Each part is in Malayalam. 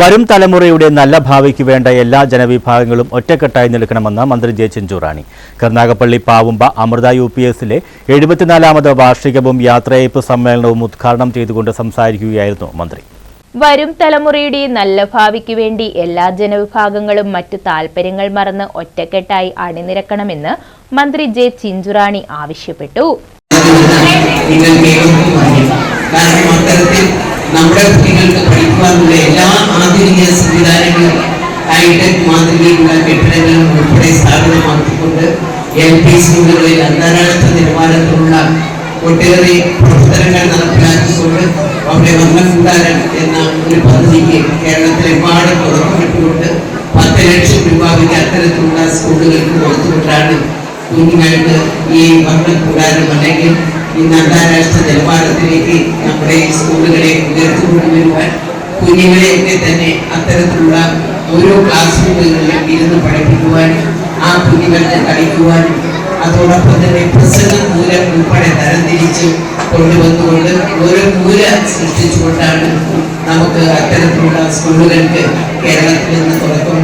വരും തലമുറയുടെ നല്ല ഭാവിക്ക് വേണ്ട എല്ലാ ജനവിഭാഗങ്ങളും ഒറ്റക്കെട്ടായി നിൽക്കണമെന്ന് മന്ത്രി J Chinchurani. Karunagappally Pavumba Amrita U P എസിലെ എഴുപത്തിനാലാമത് വാർഷികവും യാത്രയയപ്പ് സമ്മേളനവും ഉദ്ഘാടനം ചെയ്തുകൊണ്ട് സംസാരിക്കുകയായിരുന്നു മന്ത്രി. വരും തലമുറയുടെ നല്ല ഭാവിക്ക് വേണ്ടി എല്ലാ ജനവിഭാഗങ്ങളും മറ്റു താൽപര്യങ്ങൾ മറന്ന് ഒറ്റക്കെട്ടായി അണിനിരക്കണമെന്ന് മന്ത്രി ജെ ചിഞ്ചുറാണി ആവശ്യപ്പെട്ടു. ഹൈടെക് മാതൃകയിലുള്ള കെട്ടിടങ്ങളും ഉൾപ്പെടെ സ്ഥാപിതമാക്കിക്കൊണ്ട് എൽ പി സ്കൂളുകളിൽ അന്താരാഷ്ട്ര നിലവാരത്തിലുള്ള ഒട്ടേറെ പ്രവർത്തനങ്ങൾ നടപ്പിലാക്കിക്കൊണ്ട് അവിടെ വർണകൂടാരം എന്ന ഒരു പദ്ധതിക്ക് കേരളത്തിലെമ്പാടും തുടക്കമിട്ടുകൊണ്ട് പത്ത് ലക്ഷം രൂപ വരെ അത്തരത്തിലുള്ള സ്കൂളുകൾക്ക് കൊടുത്തുകൊണ്ടാണ് കുഞ്ഞുങ്ങൾക്ക് ഈ വർണക്കൂടാരം അല്ലെങ്കിൽ ഇന്ന് അന്താരാഷ്ട്ര നിലവാരത്തിലേക്ക് നമ്മുടെ സ്കൂളുകളെ ഉയർത്തിക്കൊണ്ടുവരുവാൻ കുഞ്ഞുങ്ങളെയൊക്കെ തന്നെ അത്തരത്തിലുള്ള ഓരോ ക്ലാസ് റൂമുകളിലും ഇരുന്ന് പഠിപ്പിക്കുവാനും ആ കുഞ്ഞുങ്ങളെ കളിക്കുവാനും അതോടൊപ്പം തന്നെ പ്രസംഗം മൂലം ഉൾപ്പെടെ തരംതിരിച്ച് കൊണ്ടുവന്നുകൊണ്ട് ഓരോ മൂല സൃഷ്ടിച്ചുകൊണ്ടാണ് നമുക്ക് അത്തരത്തിലുള്ള സ്കൂളുകൾക്ക് കേരളത്തിൽ നിന്ന് സാധിച്ചത്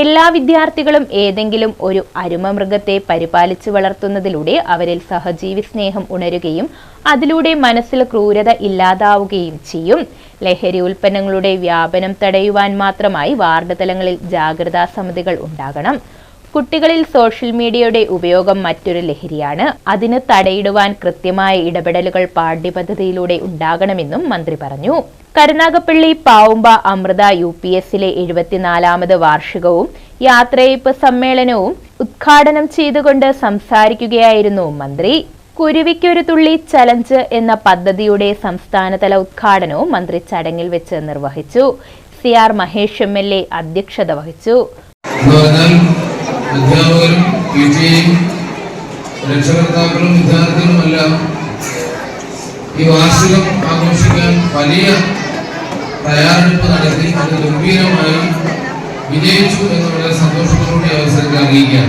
എല്ലാ വിദ്യാർത്ഥികളും ഏതെങ്കിലും ഒരു അരുമ മൃഗത്തെ പരിപാലിച്ചു വളർത്തുന്നതിലൂടെ അവരിൽ സഹജീവി സ്നേഹം ഉണരുകയും അതിലൂടെ മനസ്സിൽ ക്രൂരത ഇല്ലാതാവുകയും ചെയ്യും. ലഹരി ഉൽപ്പന്നങ്ങളുടെ വ്യാപനം തടയുവാൻ മാത്രമായി വാർഡ് തലങ്ങളിൽ ജാഗ്രതാ സമിതികൾ ഉണ്ടാകണം. കുട്ടികളിൽ സോഷ്യൽ മീഡിയയുടെ ഉപയോഗം മറ്റൊരു ലഹരിയാണ്. അതിന് തടയിടുവാൻ കൃത്യമായ ഇടപെടലുകൾ പാഠ്യപദ്ധതിയിലൂടെ ഉണ്ടാകണമെന്നും മന്ത്രി പറഞ്ഞു. കരുനാഗപ്പള്ളി പാവുമ്പ അമൃത യു പി എസിലെ എഴുപത്തിനാലാമത് വാർഷികവും യാത്രയയപ്പ് സമ്മേളനവും ഉദ്ഘാടനം ചെയ്തുകൊണ്ട് സംസാരിക്കുകയായിരുന്നു മന്ത്രി. കുരുവിക്കൊരു തുള്ളി ചലഞ്ച് എന്ന പദ്ധതിയുടെ സംസ്ഥാനതല ഉദ്ഘാടനവും മന്ത്രി ചടങ്ങിൽ വെച്ച് നിർവഹിച്ചു. C R Mahesh M L A അധ്യക്ഷത വഹിച്ചു. അധ്യാപകരും പി ടി എയും രക്ഷകർത്താക്കളും വിദ്യാർത്ഥികളുമെല്ലാം ഈ വാർഷികം ആഘോഷിക്കാൻ വലിയ തയ്യാറെടുപ്പ് നടത്തി അത് ഗംഭീരമായി വിജയിച്ചു എന്ന് വളരെ സന്തോഷത്തോടെ അവസരത്തിൽ അറിയിക്കാം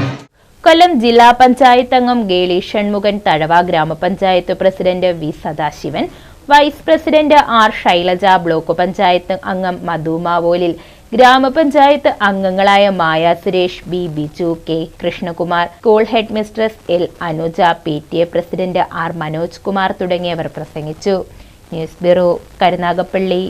കൊല്ലം ജില്ലാ പഞ്ചായത്ത് അംഗം ഗേളി ഷൺമുഖൻ തഴവ ഗ്രാമപഞ്ചായത്ത് president V Sadasivan vice president R Shailaja block panchayat അംഗം മധു മാവോലിൽ ഗ്രാമപഞ്ചായത്ത് അംഗങ്ങളായ Maya Suresh B. Biju K. Krishnakumar school head mistress L. Anuja P. T. A president R. Manoj Kumar തുടങ്ങിയവർ പ്രസംഗിച്ചു. News bureau Karunagappally.